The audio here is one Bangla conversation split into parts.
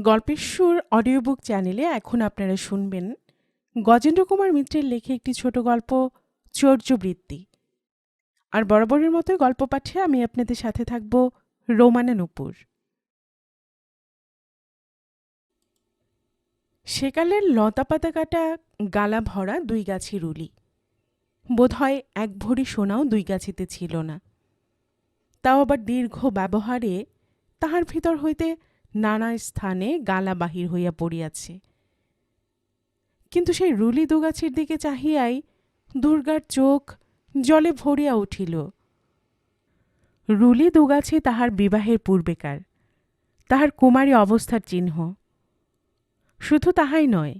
গল্পের সুর অডিও বুক চ্যানেলে এখন আপনারা শুনবেন গজেন্দ্র কুমার মিত্রের লেখে একটি ছোট গল্প, চৌর্যবৃত্তি। আর বরাবরের মতোই গল্প পাঠে আমি আপনাদের সাথে থাকব রোমানা নুপুর। সেকালের লতা পাতা কাটা গালা ভরা দুই গাছি রুলি। বোধহয় এক ভরি সোনাও দুই গাছিতে ছিল না। তাও আবার দীর্ঘ ব্যবহারে তাহার ভিতর হইতে নানা স্থানে গালা বাহির হইয়া পড়িয়াছে। কিন্তু সেই রুলি দুগাছির দিকে চাহিয়াই দুর্গার চোখ জলে ভরিয়া উঠিল। রুলি দুগাছি তাহার বিবাহের পূর্বেকার, তাহার কুমারী অবস্থার চিহ্ন। শুধু তাহাই নয়,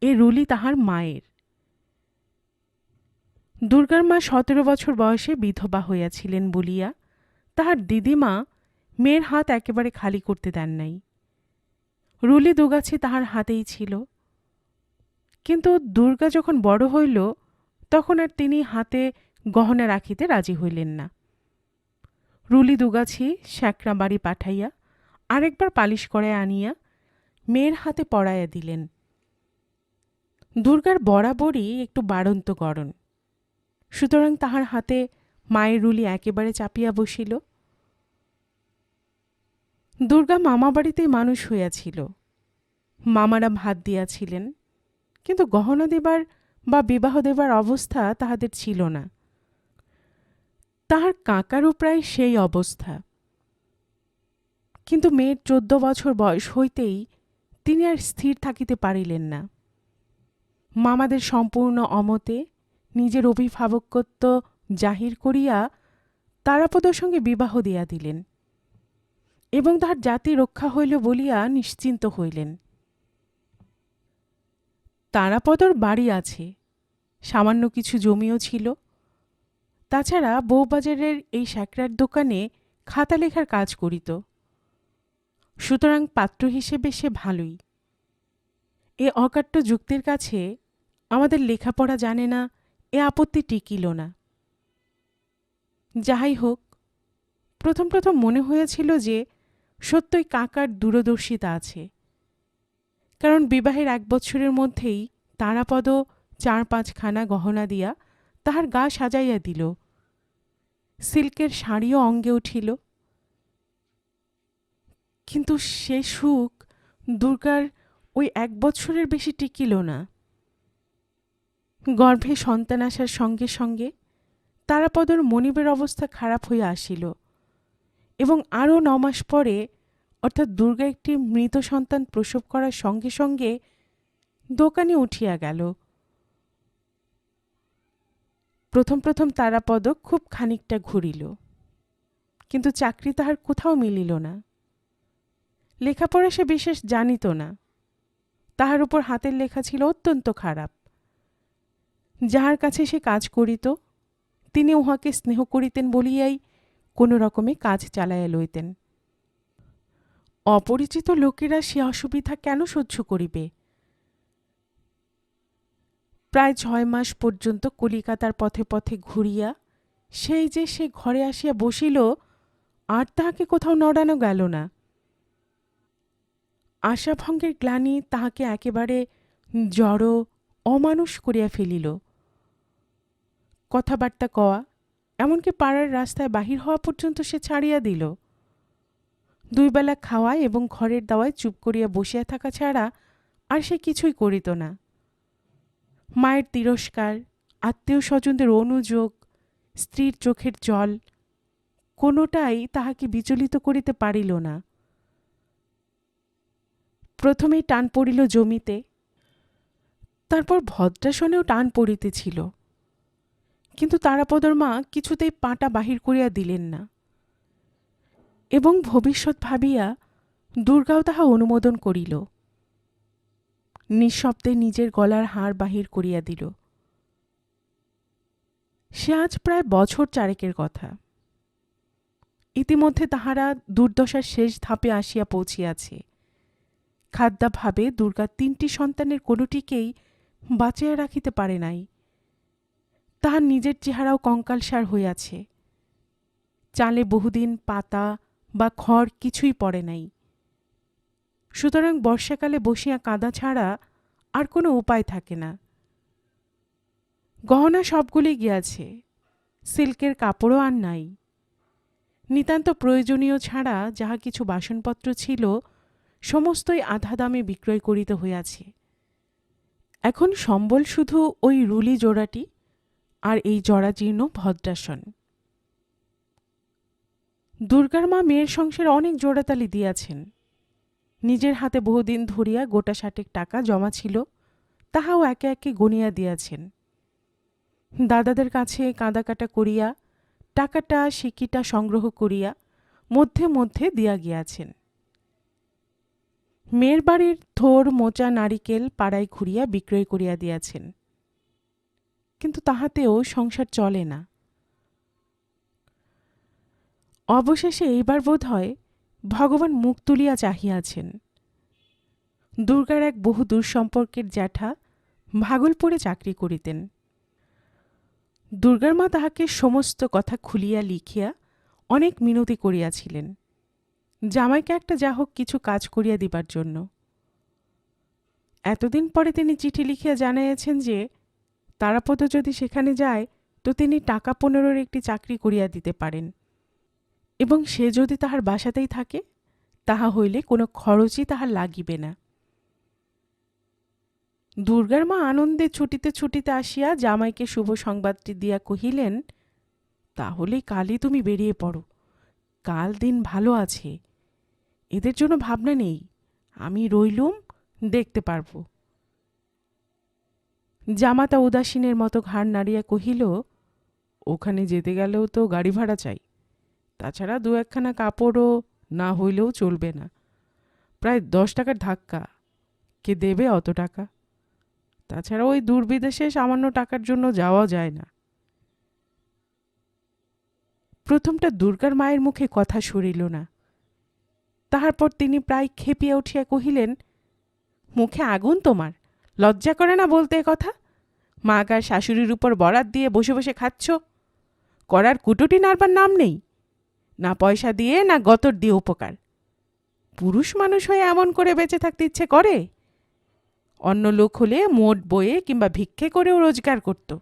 এ রুলি তাহার মায়ের। দুর্গার মা সতেরো বছর বয়সে বিধবা হইয়াছিলেন বলিয়া তাহার দিদিমা মেয়ের হাত একেবারে খালি করতে দেন নাই। রুলি দুগাছি তাহার হাতেই ছিল। কিন্তু দুর্গা যখন বড় হইল, তখন আর তিনি হাতে গহনা রাখিতে রাজি হইলেন না। রুলি দুগাছি শ্যাকরা বাড়ি পাঠাইয়া আরেকবার পালিশ করে আনিয়া মেয়ের হাতে পড়াইয়া দিলেন। দুর্গার বরাবরই একটু বাড়ন্ত গরণ সুতরাং তাহার হাতে মায়ের রুলি একেবারে চাপিয়া বসিল। দুর্গা মামা বাড়িতেই মানুষ হইয়াছিল। মামারা ভাত দিয়াছিলেন, কিন্তু গহনা দেবার বা বিবাহ দেবার অবস্থা তাহাদের ছিল না। তাহার কাকারও প্রায় সেই অবস্থা। কিন্তু মেয়ের চোদ্দ বছর বয়স হইতেই তিনি আর স্থির থাকিতে পারিলেন না। মামাদের সম্পূর্ণ অমতে নিজের অভিভাবকত্ব জাহির করিয়া তারাপদর সঙ্গে বিবাহ দিয়া দিলেন। এবং তাহার জাতি রক্ষা হইল বলিয়া নিশ্চিন্ত হইলেন। তারাপদর বাড়ি আছে, সামান্য কিছু জমিও ছিল। তাছাড়া বউবাজারের এই স্যাকরার দোকানে খাতা লেখার কাজ করিত। সুতরাং পাত্র হিসেবে সে ভালোই। এ অকাট্য যুক্তির কাছে আমাদের লেখাপড়া জানে না, এ আপত্তি টিকিল না। যাহাই হোক, প্রথম প্রথম মনে হয়েছিল যে সত্যই কাকার দূরদর্শিতা আছে। কারণ বিবাহের এক বছরের মধ্যেই তারাপদ চার পাঁচখানা গহনা দিয়া তাহার গা সাজাইয়া দিল। সিল্কের শাড়িও অঙ্গে উঠিল। কিন্তু সে সুখ দুর্গার ওই এক বছরের বেশি টিকিল না। গর্ভে সন্তান আসার সঙ্গে সঙ্গে তারাপদর মনিবের অবস্থা খারাপ হইয়া আসিল। এবং আরও ন মাস পরে, অর্থাৎ দুর্গা একটি মৃত সন্তান প্রসব করার সঙ্গে সঙ্গে দোকানে উঠিয়া গেল। প্রথম প্রথম তারাপদ খুব খানিকটা ঘুরিল, কিন্তু চাকরি তাহার কোথাও মিলিল না। লেখাপড়া সে বিশেষ জানিত না। তাহার উপর হাতের লেখা ছিল অত্যন্ত খারাপ। যাহার কাছে সে কাজ করিত, তিনি উহাকে স্নেহ করিতেন বলিয়াই কোনো রকমে কাজ চালাইয়া লইতেন। অপরিচিত লোকেরা সে অসুবিধা কেন সহ্য করিবে? প্রায় ছয় মাস পর্যন্ত কলিকাতার পথে পথে ঘুরিয়া সেই যে সে ঘরে আসিয়া বসিল, আর তাহাকে কোথাও নড়ানো গেল না। আশাভঙ্গের গ্লানি তাহাকে একেবারে জড়, অমানুষ করিয়া ফেলিল। কথাবার্তা কওয়া এমনকি পাড়ার রাস্তায় বাহির হওয়া পর্যন্ত সে ছাড়িয়া দিল। দুই বেলা খাওয়া এবং ঘরের দাওয়ায় চুপ করিয়া বসিয়া থাকা ছাড়া আর সে কিছুই করিত না। মায়ের তিরস্কার আত্মীয় স্বজনদের অনুযোগ, স্ত্রীর চোখের জল কোনোটাই তাহাকে বিচলিত করিতে পারিল না। প্রথমেই টান পড়িল জমিতে, তারপর ভদ্রাসনেও টান পড়িতেছিল। কিন্তু তারাপদর মা কিছুতেই পাটা বাহির করিয়া দিলেন না। এবং ভবিষ্যৎ ভাবিয়া দুর্গাও তাহা অনুমোদন করিল। নিঃশব্দে নিজের গলার হাড় বাহির করিয়া দিল। সে আজ প্রায় বছর চারেকের কথা। ইতিমধ্যে তাহারা দুর্দশার শেষ ধাপে আসিয়া পৌঁছিয়াছে। খাদ্যাভাবে দুর্গা তিনটি সন্তানের কোনোটিকেই বাঁচিয়া রাখিতে পারে নাই। তাহার নিজের চেহারাও কঙ্কালসার হইয়াছে চালে বহুদিন পাতা বা খড় কিছুই পড়ে নাই। সুতরাং বর্ষাকালে বসিয়া কাঁদা ছাড়া আর কোনো উপায় থাকে না। গহনা সবগুলি গিয়াছে, সিল্কের কাপড়ও আর নাই। নিতান্ত প্রয়োজনীয় ছাড়া যাহা কিছু বাসনপত্র ছিল, সমস্তই আধা দামে বিক্রয় করিতে হইয়াছে। এখন সম্বল শুধু ওই রুলি জোড়াটি আর এই জরাজীর্ণ ভদ্রাসন। দুর্গার মা মেয়ের সংসারে অনেক জোড়াতালি দিয়াছেন। নিজের হাতে বহুদিন ধরিয়া গোটা ষাটেক টাকা জমা ছিল, তাহাও একে একে গনিয়া দিয়াছেন। দাদাদের কাছে কাঁদাকাটা করিয়া, টাকাটা, সিকিটা সংগ্রহ করিয়া মধ্যে মধ্যে দিয়া গিয়াছেন। মেয়ের বাড়ির থোর, মোচা, নারিকেল পাড়ায় ঘুরিয়া বিক্রয় করিয়া দিয়াছেন। কিন্তু তাহাতেও সংসার চলে না। অবশেষে এইবার বোধ হয় ভগবান মুখ তুলিয়া চাহিয়াছেন। দুর্গার এক বহু দূর সম্পর্কের জ্যাঠা ভাগলপুরে চাকরি করিতেন। দুর্গার মা তাহাকে সমস্ত কথা খুলিয়া লিখিয়া অনেক মিনতি করিয়াছিলেন। জামাইকে একটা যা হোক কিছু কাজ করিয়া দিবার জন্য। এতদিন পরে তিনি চিঠি লিখিয়া জানাইয়াছেন যে তারাপদ যদি সেখানে যায়, তো তিনি টাকা পনেরোর একটি চাকরি করিয়া দিতে পারেন। এবং সে যদি তাহার বাসাতেই থাকে, তাহা হইলে কোনো খরচই তাহার লাগিবে না। দুর্গার মা আনন্দে ছুটিতে ছুটিতে আসিয়া জামাইকে শুভ সংবাদটি দিয়া কহিলেন, তাহলে কালই তুমি বেরিয়ে পড়ো। কাল দিন ভালো আছে। এদের জন্য ভাবনা নেই। আমি রইলুম, দেখতে পারব। জামাতা উদাসীনের মতো ঘাড় নাড়িয়া কহিল, ওখানে যেতে গেলেও তো গাড়ি ভাড়া চাই। তাছাড়া দু একখানা কাপড়ও না হইলেও চলবে না। প্রায় দশ টাকার ধাক্কা। কে দেবে অত টাকা? তাছাড়া ওই দূরবিদেশে সামান্য টাকার জন্য যাওয়া যায় না। প্রথমটা দুর্গার মায়ের মুখে কথা সরিল না। তাহার পর তিনি প্রায় খেপিয়া উঠিয়া কহিলেন, মুখে আগুন তোমার। লজ্জা করে না বলতে কথা? মা গার শাশুড়ির উপর বরাত দিয়ে বসে বসে খাচ্ছ? করার কুটুটি নাড়বার নাম নেই। না পয়সা দিয়ে, না গতর দিয়ে উপকার। পুরুষ মানুষ হয়ে এমন করে বেঁচে থাকতে ইচ্ছে করে? অন্য লোক হলে মোট বয়ে কিংবা ভিক্ষে করেও রোজগার করত।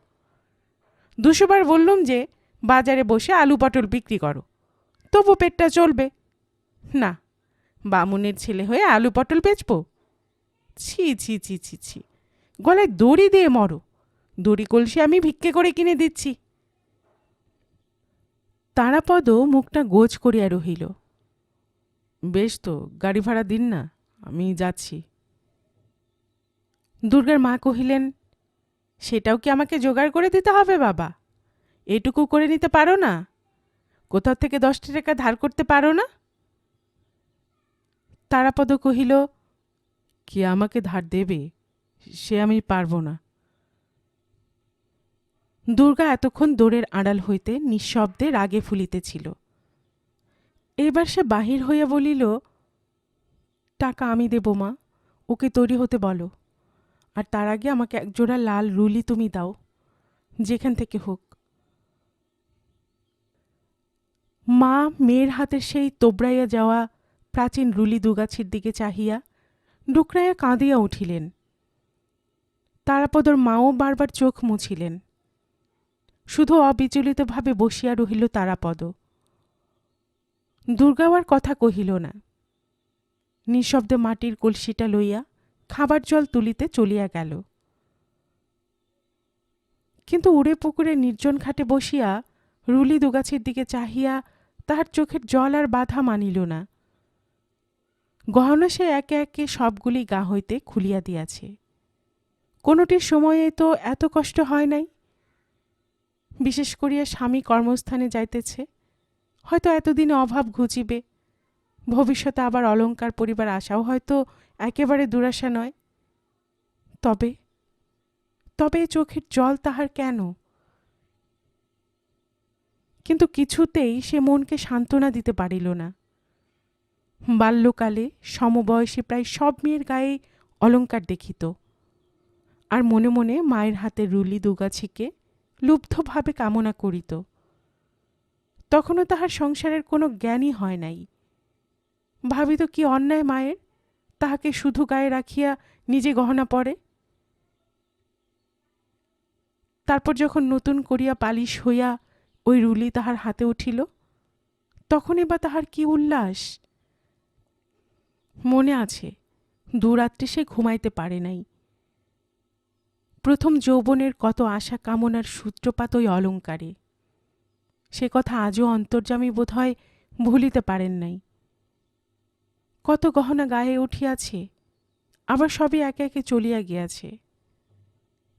দুশোবার বললুম যে, বাজারে বসে আলু পটল বিক্রি করো। তবু পেটটা চলবে। না, বামুনের ছেলে হয়ে আলু পটল বেচব? ছি ছি ছি ছি ছি। গলায় দড়ি দিয়ে মরো। দড়ি কলসি আমি ভিক্ষে করে কিনে দিচ্ছি। তারাপদ মুখটা গোজ করিয়া রহিল। বেশ তো, গাড়ি ভাড়া দিন না, আমি যাচ্ছি। দুর্গার মা কহিলেন, সেটাও কি আমাকে জোগাড় করে দিতে হবে বাবা? এটুকু করে নিতে পারো না? কোথাও থেকে দশটি টাকা ধার করতে পারো না? তারাপদ কহিল, কে আমাকে ধার দেবে? সে আমি পারব না। দুর্গা এতক্ষণ দোরের আড়াল হইতে নিঃশব্দে রাগে ফুলিতেছিল। এবার সে বাহির হইয়া বলিল, টাকা আমি দেব, মা, ওকে তৈরি হতে বলো, আর তার আগে আমাকে একজোড়া লাল রুলি তুমি দাও, যেখান থেকে হোক। মা মেয়ের হাতের সেই তোবড়াইয়া যাওয়া প্রাচীন রুলি দুগাছির দিকে চাহিয়া ডুকরাইয়া কাঁদিয়া উঠিলেন। তারাপদর মাও বারবার চোখ মুছিলেন। শুধু অবিচলিতভাবে বসিয়া রহিল তারাপদ। দুর্গাওয়ার কথা কহিল না। নিঃশব্দে মাটির কলসিটা লইয়া খাবার জল তুলিতে চলিয়া গেল। কিন্তু উড়ে পুকুরে নির্জন ঘাটে বসিয়া রুলি দুগাছের দিকে চাহিয়া তাহার চোখের জল আর বাধা মানিল না। গহনা সে একে একে সবগুলি গা হইতে খুলিয়া দিয়াছে। কোনোটির সময়ে তো এত কষ্ট হয় নাই। বিশেষ করিয়া স্বামী কর্মস্থানে যাইতেছে, হয়তো এতদিনে অভাব ঘুচিবে। ভবিষ্যতে আবার অলঙ্কার পরিবার আশাও হয়তো একেবারে দুরাশা নয়। তবে তবে চোখের জল তাহার কেন? কিন্তু কিছুতেই সে মনকে সান্ত্বনা দিতে পারিল না। বাল্যকালে সমবয়সী প্রায় সব মেয়ের গায়ে অলঙ্কার দেখিত। আর মনে মনে মায়ের হাতে রুলি দুগাছিকে লুব্ধভাবে কামনা করিত। তখনও তাহার সংসারের কোনো জ্ঞানই হয় নাই। ভাবিত কি অন্যায় মায়ের? তাহাকে শুধু গায়ে রাখিয়া নিজে গহনা পরে? তারপর যখন নতুন করিয়া পালিশ হইয়া ওই রুলি তাহার হাতে উঠিল, তখনই বা তাহার কি উল্লাস? মনে আছে, দুরাত্রে সে ঘুমাইতে পারে নাই। প্রথম যৌবনের কত আশা কামনার সূত্রপাত ওই অলঙ্কারে। সে কথা আজও অন্তর্যামী বোধ হয় ভুলিতে পারেন নাই। কত গহনা গায়ে উঠিয়াছে, আবার সবই একে একে চলিয়া গিয়াছে।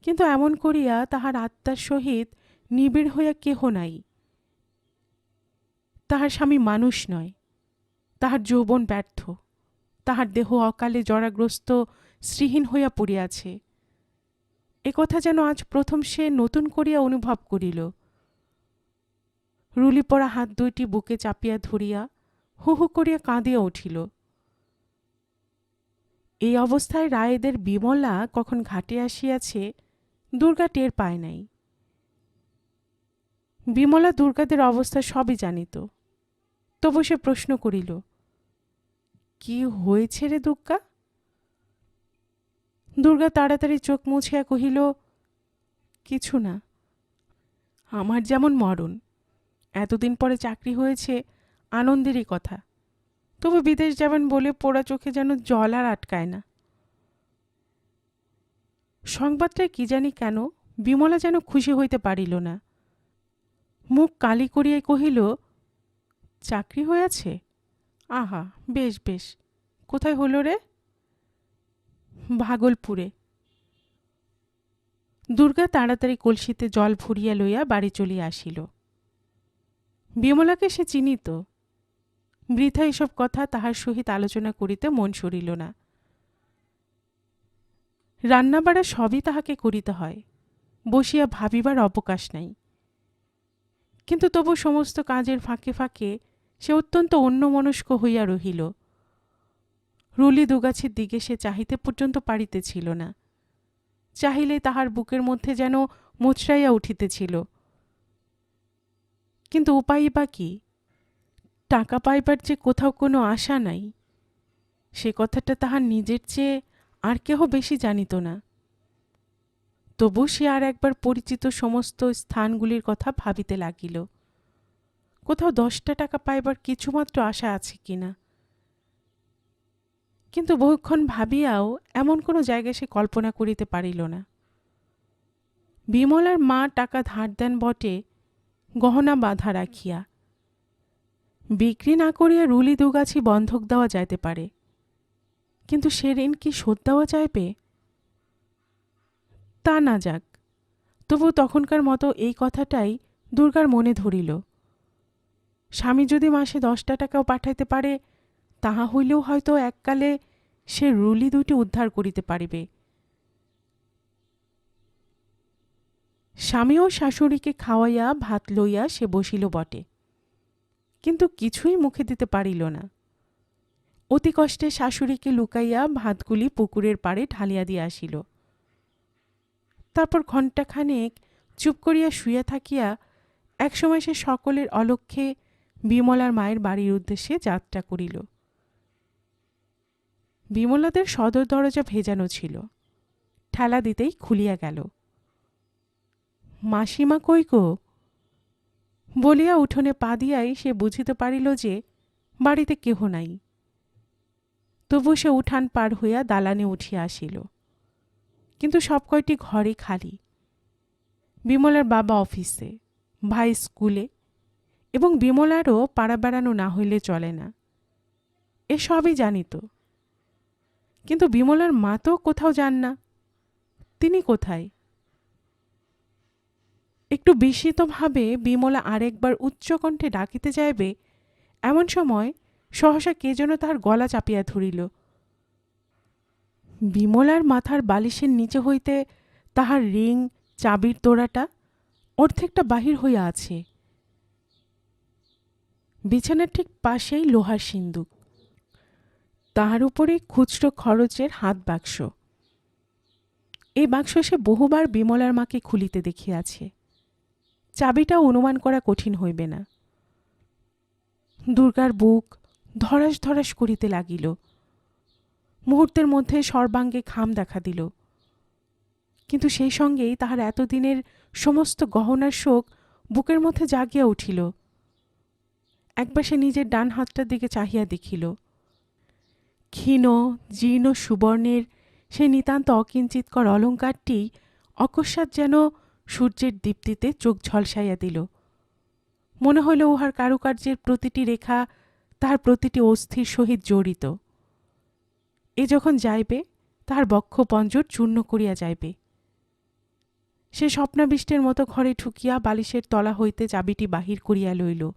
কিন্তু এমন করিয়া তাহার আত্মার সহিত নিবিড় হইয়া কেহ নাই। তাহার স্বামী মানুষ নয়, তাহার যৌবন ব্যর্থ, তাহার দেহ অকালে জরাগ্রস্ত শ্রীহীন হইয়া পড়িয়াছে। এ কথা যেন আজ প্রথম সে নতুন করিয়া অনুভব করিল। রুলি পড়া হাত দুইটি বুকে চাপিয়া ধরিয়া হু হু করিয়া কাঁদিয়া উঠিল। এই অবস্থায় রায়েদের বিমলা কখন ঘাটে আসিয়াছে দুর্গা টের পায় নাই। বিমলা দুর্গাদের অবস্থা সবই জানিত। তবু সে প্রশ্ন করিল, কি হয়েছে রে দুর্গা? দুর্গা তাড়াতাড়ি চোখ মুছিয়া কহিল, কিছু না। আমার যেমন মরণ, এতদিন পরে চাকরি হয়েছে, আনন্দেরই কথা। তবু বিদেশ যাবেন বলে পোড়া চোখে যেন জল আর আটকায় না। সংবাদটা কি জানি কেন বিমলা যেন খুশি হইতে পারিল না। মুখ কালি করিয়াই কহিল, চাকরি হয়েছে? আহা, বেশ বেশ। কোথায় হলো রে? ভাগলপুরে। দুর্গা তাড়াতাড়ি কলসিতে জল ভরিয়া লইয়া বাড়ি চলিয়া আসিল। বিমলাকে সে চিনিত। বৃথা এসব কথা তাহার সহিত আলোচনা করিতে মন সরিল না। রান্নাবাড়া সবই তাহাকে করিতে হয়, বসিয়া ভাবিবার অবকাশ নাই। কিন্তু তবু সমস্ত কাজের ফাঁকে ফাঁকে সে অত্যন্ত অন্যমনস্ক হইয়া রহিল। রুলি দুগাছের দিকে সে চাহিতে পর্যন্ত পারিতেছিল না। চাহিলে তাহার বুকের মধ্যে যেন মোচড়াইয়া উঠিতেছিল। কিন্তু উপায় বা কি? টাকা পাইবার যে কোথাও কোনো আশা নাই। সে কথাটা তাহার নিজের চেয়ে আর কেহ বেশি জানিত না। তবু সে আর একবার পরিচিত সমস্ত স্থানগুলির কথা ভাবিতে লাগিল। কোথাও দশটা টাকা পাইবার কিছুমাত্র আশা আছে কিনা? কিন্তু বহুক্ষণ ভাবিয়াও এমন কোনো জায়গায় সে কল্পনা করিতে পারিল না। বিমলার মা টাকা ধার দেন বটে, গহনা বাঁধা রাখিয়া। বিক্রি না করিয়া রুলি দুগাছি বন্ধক দেওয়া যাইতে পারে, কিন্তু সে ঋণ কি শোধ দেওয়া চাইবে তা না যাক, তবু তখনকার মতো এই কথাটাই দুর্গার মনে ধরিল। স্বামী যদি মাসে দশটা টাকাও পাঠাইতে পারে তাহা হইলেও হয়তো এককালে সে রুলি দুটি উদ্ধার করিতে পারিবে। স্বামী ও শাশুড়িকে খাওয়াইয়া ভাত লইয়া সে বসিল বটে, কিন্তু কিছুই মুখে দিতে পারিল না। অতি কষ্টে শাশুড়িকে লুকাইয়া ভাতগুলি পুকুরের পাড়ে ঢালিয়া দিয়া আসিল। তারপর ঘণ্টাখানেক চুপ করিয়া শুইয়া থাকিয়া একসময় সে সকলের অলক্ষ্যে বিমলার মায়ের বাড়ির উদ্দেশ্যে যাত্রা করিল। বিমলাদের সদর দরজা ভেজানো ছিল। ঠেলা দিতেই খুলিয়া গেল। মাসিমা কই গো? বলিয়া উঠোনে পা দিয়াই সে বুঝিতে পারিল যে বাড়িতে কেহ নাই। তবু সে উঠান পার হইয়া দালানে উঠিয়া আসিল। কিন্তু সব কয়টি ঘরে খালি। বিমলার বাবা অফিসে, ভাই স্কুলে এবং বিমলারও পাড়া বেড়ানো না হইলে চলে না। এ সবই জানিত। কিন্তু বিমলার মা তো কোথাও যান না। তিনি কোথায়? একটু বিস্মিতভাবে বিমলা আরেকবার উচ্চকণ্ঠে ডাকিতে যাইবে, এমন সময় সহসা কে যেন তাহার গলা চাপিয়া ধরিল। বিমলার মাথার বালিশের নিচে হইতে তাহার রিং, চাবির তোড়াটা অর্ধেকটা বাহির হইয়া আছে। বিছানার ঠিক পাশেই লোহার সিন্দুক। তাহার উপরে খুচরো খরচের হাত বাক্স। এই বাক্স সে বহুবার বিমলার মাকে খুলিতে দেখিয়াছে। চাবিটা অনুমান করা কঠিন হইবে না। দুর্গার বুক ধরাস ধরাস করিতে লাগিল। মুহূর্তের মধ্যে সর্বাঙ্গে খাম দেখা দিল। কিন্তু সেই সঙ্গেই তাহার এতদিনের সমস্ত গহনার শোক বুকের মধ্যে জাগিয়া উঠিল। একবার সে নিজের ডান হাতটার দিকে চাহিয়া দেখিল। ক্ষীণ, জীর্ণ সুবর্ণের সে নিতান্ত অকিঞ্চিতকর অলঙ্কারটি অকস্মাৎ যেন সূর্যের দীপ্তিতে চোখ ঝলসাইয়া দিল। মনে হইল উহার কারুকার্যের প্রতিটি রেখা তাহার প্রতিটি অস্থির সহিত জড়িত। এ যখন যাইবে, তাহার বক্ষ পঞ্জর চূর্ণ করিয়া যাইবে। সে স্বপ্নাবিষ্টের মতো ঘরে ঠুকিয়া বালিশের তলা হইতে চাবিটি বাহির করিয়া লইল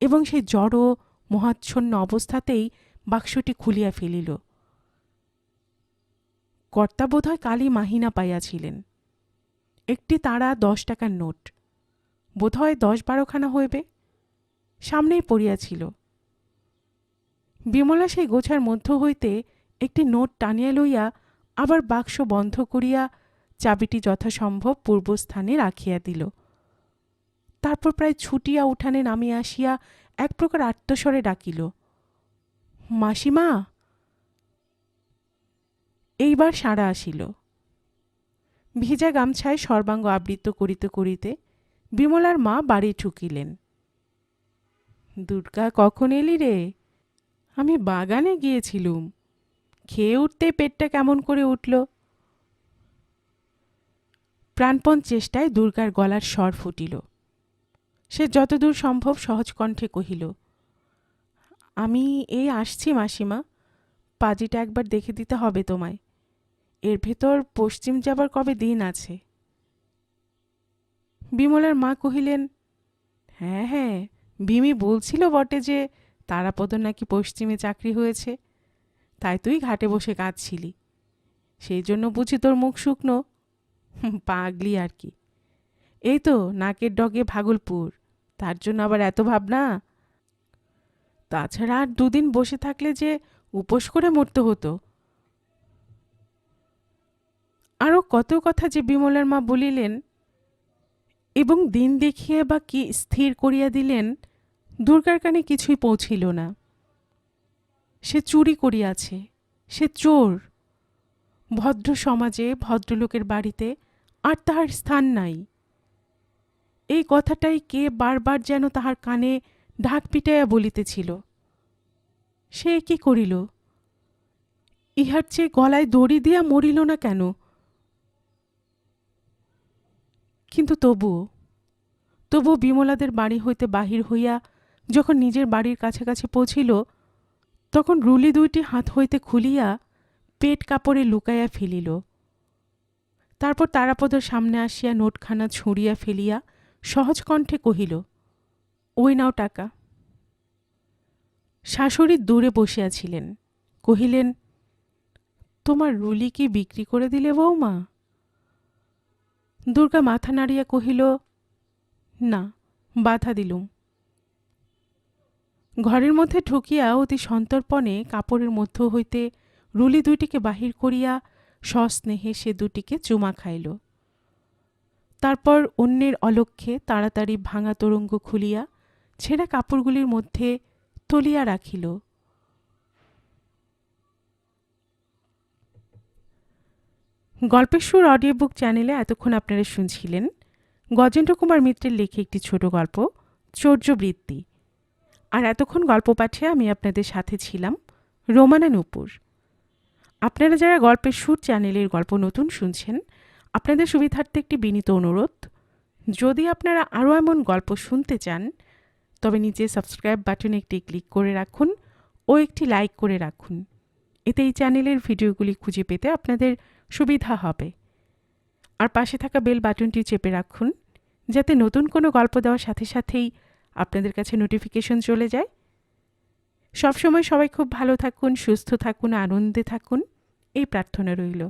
এবং সেই জড়, মহাচ্ছন্ন অবস্থাতেই বাক্সটি খুলিয়া ফেলিল। কর্তা বোধহয় কালই মাহিনা পাইয়াছিলেন। একটি তারা দশ টাকার নোট। বোধহয় দশ বারোখানা হইবে। সামনেই পড়িয়াছিল। বিমলা সেই গোছার মধ্য হইতে একটি নোট টানিয়া লইয়া আবার বাক্স বন্ধ করিয়া চাবিটি যথাসম্ভব পূর্বস্থানে রাখিয়া দিল। তারপর প্রায় ছুটিয়া উঠানে নামিয়া আসিয়া এক প্রকার আত্মস্বরে ডাকিল। মাসিমা? এইবার সাড়া আসিল। ভিজা গামছায় সর্বাঙ্গ আবৃত করিতে করিতে বিমলার মা বাড়ি ঠুকিলেন। দুর্গা কখন এলি রে? আমি বাগানে গিয়েছিলুম। খেয়ে উঠতে পেটটা কেমন করে উঠল? প্রাণপণ চেষ্টায় দুর্গার গলার স্বর ফুটিল। সে যতদূর সম্ভব সহজ কণ্ঠে কহিল আমি এই আসছি, মাসিমা। পাজিটা একবার দেখে দিতে হবে তোমায়। এর ভেতর পশ্চিম যাবার কবে দিন আছে? বিমলার মা কহিলেন হ্যাঁ হ্যাঁ বিমি বলছিল বটে যে তারাপদ নাকি পশ্চিমে চাকরি হয়েছে। তাই তুই ঘাটে বসে কাঁদছিলি। সেই জন্য বুঝি তোর মুখ শুকনো। পাগলি আর কি। এই তো, নাকের ডগে ভাগলপুর। তার জন্য আবার এত ভাবনা। তাছাড়া আর দুদিন বসে থাকলে যে উপোস করে মরতে হতো। আরও কত কথা যে বিমলার মা বলিলেন, এবং দিন দেখিয়ে বা কি স্থির করিয়া দিলেন, দুর্গার কানে কিছুই পৌঁছিল না। সে চুরি করিয়াছে, সে চোর। ভদ্র সমাজে ভদ্রলোকের বাড়িতে আর তাহার স্থান নাই। এই কথাটাই কে বারবার যেন তাহার কানে ঢাক পিটাইয়া বলিতেছিল, সে কি করিল? ইহার চেয়ে গলায় দড়ি দিয়া মরিল না কেন? কিন্তু তবুও তবুও বিমলাদের বাড়ি হইতে বাহির হইয়া যখন নিজের বাড়ির কাছাকাছি পৌঁছিল, তখন রুলি দুইটি হাত হইতে খুলিয়া পেট কাপড়ে লুকাইয়া ফেলিল। তারপর তারাপদর সামনে আসিয়া নোটখানা ছুঁড়িয়া ফেলিয়া সহজ কণ্ঠে কহিল ওই নাও টাকা। শাশুড়ি দূরে বসিয়াছিলেন কহিলেন, তোমার রুলি কি বিক্রি করে দিলে বৌমা? দুর্গা মাথা নাড়িয়া কহিল, না, বাধা দিলুম। ঘরের মধ্যে ঢুকিয়া অতি সন্তর্পণে কাপড়ের মধ্য হইতে রুলি দুইটিকে বাহির করিয়া সস্নেহে সে দুটিকে চুমা খাইল। তারপর অন্যের অলক্ষ্যে তাড়াতাড়ি ভাঙা তরঙ্গ খুলিয়া ছেঁড়া কাপড়গুলির মধ্যে তলিয়া রাখিল। গল্পের সুর অডিও বুক চ্যানেলে এতক্ষণ আপনারা শুনছিলেন গজেন্দ্র কুমার মিত্রের লেখে একটি ছোট গল্প, চৌর্যবৃত্তি। আর এতক্ষণ গল্প পাঠে আমি আপনাদের সাথে ছিলাম রোমানা নূপুর। আপনারা যারা গল্পের সুর চ্যানেলের গল্প নতুন শুনছেন, আপনাদের সুবিধার্থে একটি বিনীত অনুরোধ, যদি আপনারা আরও এমন গল্প শুনতে চান তবে নিচে সাবস্ক্রাইব বাটনে একটি ক্লিক করে রাখুন ও একটি লাইক করে রাখুন। এতে এই চ্যানেলের ভিডিওগুলি খুঁজে পেতে আপনাদের সুবিধা হবে। আর পাশে থাকা বেল বাটনটি চেপে রাখুন যাতে নতুন কোনো গল্প দেওয়ার সাথে সাথেই আপনাদের কাছে নোটিফিকেশন চলে যায়। সবসময় সবাই খুব ভালো থাকুন, সুস্থ থাকুন, আনন্দে থাকুন। এই প্রার্থনা রইল।